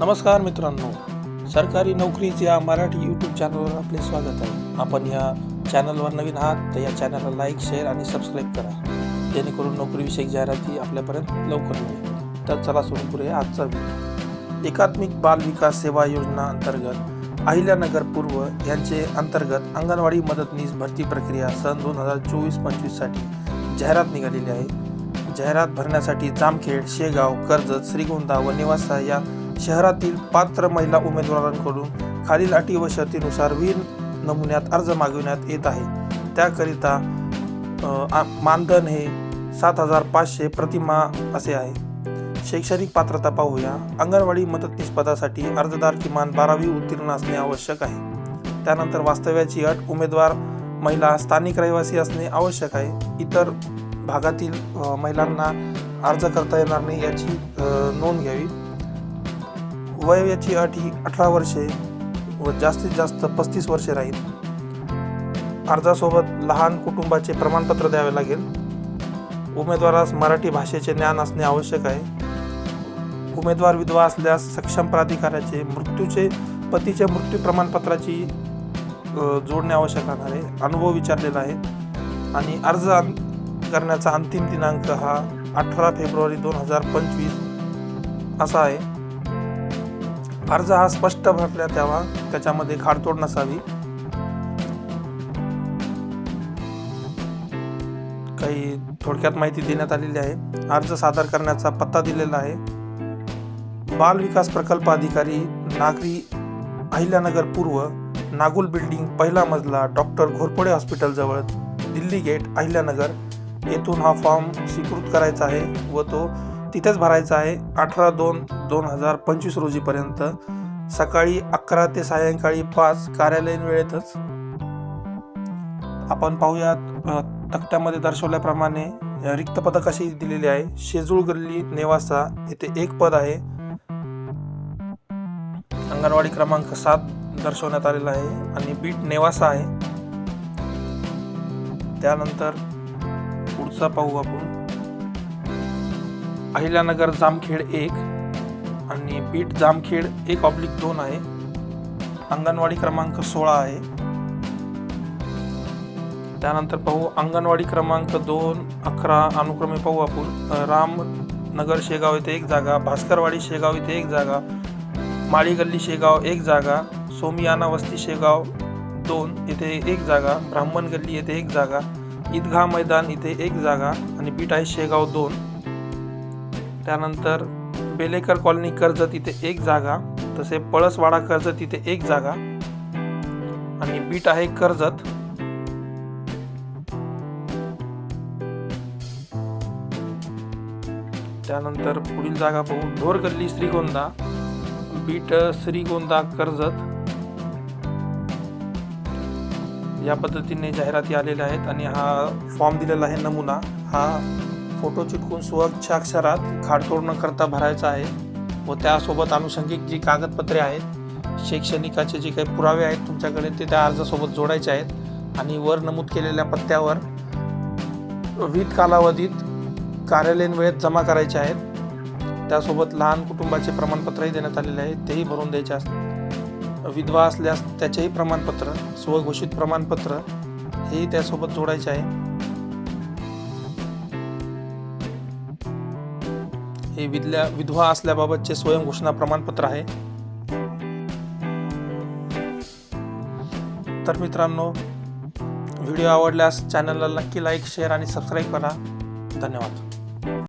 नमस्कार मित्रांनो सरकारी नोकरीच्या मराठी यूट्यूब चॅनलवर आपले स्वागत आहे. आपण या चॅनलवर नवीन आहात तर या चॅनलला लाईक शेअर आणि सबस्क्राईब करा. जेणेकरून नोकरीविषयक जाहिराती आपल्यापर्यंत लवकर मिळेल. तर चला सुरू करूया आजचा व्हिडिओ एकात्मिक बाल विकास सेवा योजना अंतर्गत अहिल्यानगर पूर्व यांचे अंतर्गत अंगणवाडी मदतनीस भरती प्रक्रिया सन दोन हजार चोवीस पंचवीससाठी जाहिरात निघालेली आहे. जाहिरात भरण्यासाठी जामखेड शेगाव कर्जत श्रीगोंदा व निवासा या शहरातील पात्र महिला उमेदवारांकडून खालील अटी व शर्तीनुसार वीर नमुन्यात अर्ज मागविण्यात येत आहे. त्याकरिता आ- मानधन हे सात हजार पाचशे प्रतिमा असे आहे. शैक्षणिक पात्रता पाहूया. अंगणवाडी मदतनीस पदासाठी अर्जदार किमान बारावी उत्तीर्ण असणे आवश्यक आहे. त्यानंतर वास्तव्याची अट उमेदवार महिला स्थानिक रहिवासी असणे आवश्यक आहे. इतर भागातील महिलांना अर्ज करता येणार नाही याची नोंद घ्यावी. वयाची अटी अट ही अठरा वर्षे व जास्तीत जास्त पस्तीस वर्षे राहील. अर्जासोबत लहान कुटुंबाचे प्रमाणपत्र द्यावे लागेल. उमेदवारास मराठी भाषेचे ज्ञान असणे आवश्यक आहे. उमेदवार विधवा असल्यास सक्षम प्राधिकाऱ्याचे मृत्यूचे पतीच्या मृत्यू प्रमाणपत्राची जोडणे आवश्यक राहणार आहे. अनुभव विचारलेला आहे. आणि अर्ज करण्याचा अंतिम दिनांक हा अठरा फेब्रुवारी दोन हजार पंचवीस असा आहे. अर्ज हा स्पष्ट भरल्या तेव्हा त्याच्यामध्ये खाडतोड नसावी. काही थोडक्यात माहिती देण्यात आलेली आहे. अर्ज सादर करण्याचा पत्ता दिलेला आहे. बाल विकास प्रकल्प अधिकारी नागरी अहिल्यानगर पूर्व नागुल बिल्डिंग पहिला मजला डॉक्टर घोरपडे हॉस्पिटलजवळ दिल्ली गेट अहिल्यानगर येथून हा फॉर्म स्वीकृत करायचा आहे व तो तिथेच भरायचा आहे. अठरा दोन दोन हजार पंचवीस रोजीपर्यंत. सकाळी अकरा ते सायंकाळी पाच कार्यालयीन वेळेतच. आपण पाहूयात तक्त्यामध्ये दर्शवल्याप्रमाणे रिक्त पदं कशी दिलेली आहे? शेजूळ गल्ली नेवासा येथे एक पद आहे. अंगणवाडी क्रमांक सात दर्शवण्यात आलेला आहे आणि बीट नेवासा आहे. त्यानंतर पुढचा पाहू आपण. अहिल्यानगर जामखेड एक आणि बीट जामखेड एक ऑब्लिक दोन आहे. अंगणवाडी क्रमांक सोळा आहे. त्यानंतर पाहू अंगणवाडी क्रमांक दोन अकरा अनुक्रमे पाहू आपण. रामनगर शेगाव येथे एक जागा भास्करवाडी शेगाव येथे एक जागा माळी गल्ली शेगाव एक जागा सोमियाना वस्ती शेगाव दोन येथे एक जागा ब्राह्मण गल्ली येथे एक जागा ईदगाह मैदान इथे एक जागा आणि बीट आहे शेगाव दोन. त्यानंतर बेलेकर कॉलनी कर्जत इथे एक जागा तसे पळसवाडा कर्जत इथे एक जागा आणि बीट आहे कर्जत. त्यानंतर पुढील जागा पाहू ढोरगल्ली श्रीगोंदा बीट श्रीगोंदा कर्जत. या पद्धतीने जाहिराती आलेल्या आहेत आणि हा फॉर्म दिलेला आहे नमुना. हा फोटो चिटकून स्वच्छ अक्षरात खाडतोड न करता भरायचा आहे व त्यासोबत आनुषंगिक जी कागदपत्रे आहेत शैक्षणिकाचे जे काही पुरावे आहेत तुमच्याकडे ते त्या अर्जासोबत जोडायचे आहेत आणि वर नमूद केलेल्या पत्त्यावर विविध कालावधीत कार्यालयीन वेळेत जमा करायचे आहेत. त्यासोबत लहान कुटुंबाचे प्रमाणपत्रही देण्यात आलेले आहे तेही भरून द्यायचे असतात विधवा असल्यास त्याचेही प्रमाणपत्र स्वघोषित प्रमाणपत्र हेही त्यासोबत जोडायचे आहे. हे विधल्या विधवा असल्याबाबतचे स्वयंघोषणा प्रमाणपत्र आहे. तर मित्रांनो व्हिडिओ आवडल्यास चॅनलला नक्की लाईक शेअर आणि सबस्क्राईब करा. धन्यवाद.